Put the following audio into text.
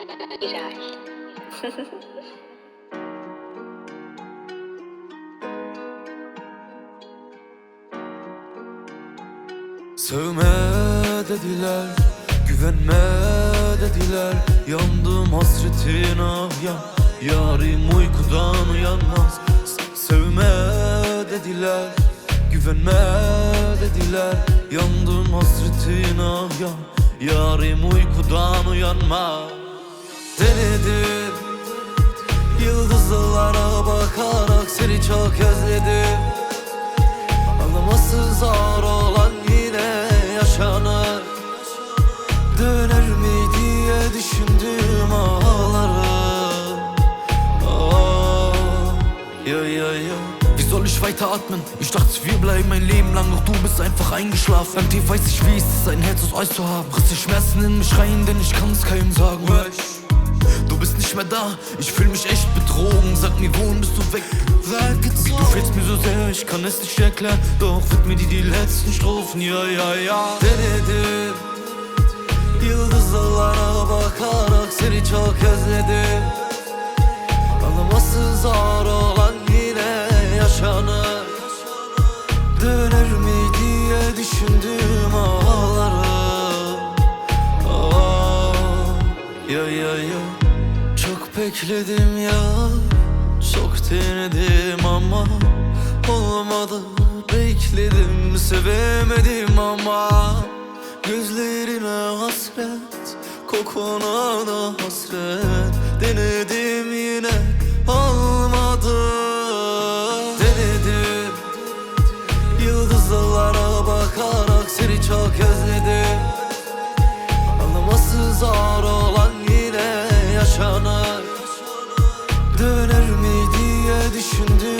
İray. Sevme dediler, güvenme dediler Yandım hasretin ah ya Yarim uykudan uyanmaz Sevme dediler, güvenme dediler Yandım hasretin ah ya Yarim uykudan uyanmaz Denedim Yıldızlara bakarak seni çok özledim Anlaması zor olan yine yaşanır Döner mi diye düşündüm ağlarım oh, ja, ja. Wie soll ich weiter atmen? Ich dachte, wir bleiben mein Leben lang, doch du bist einfach eingeschlafen. Dir weiß ich, wie es ist, ein Herz aus Eis zu haben. Riss die Schmerzen in mich rein, denn ich kann es keinem sagen. Nicht mehr da, ich fühl mich echt betrogen. Sag mir, wohin bist du weg? Wie du fehlst mir so sehr, ich kann es nicht erklären. Doch widme dir die letzten Strophen, ja, ja, ja. Denedim, yıldızlara bakarak seni çok özledim. Anlaması zor olan yine yaşanır. Döner mi diye düşündüm ağlarım. Çok bekledim ya Çok denedim ama Olmadı. Bekledim sevemedim ama Gözlerine hasret Kokuna da hasret. Denedim yine Olmadı. Denedim. Yıldızlara bakarak seni çok özledim Döner mi diye düşündüm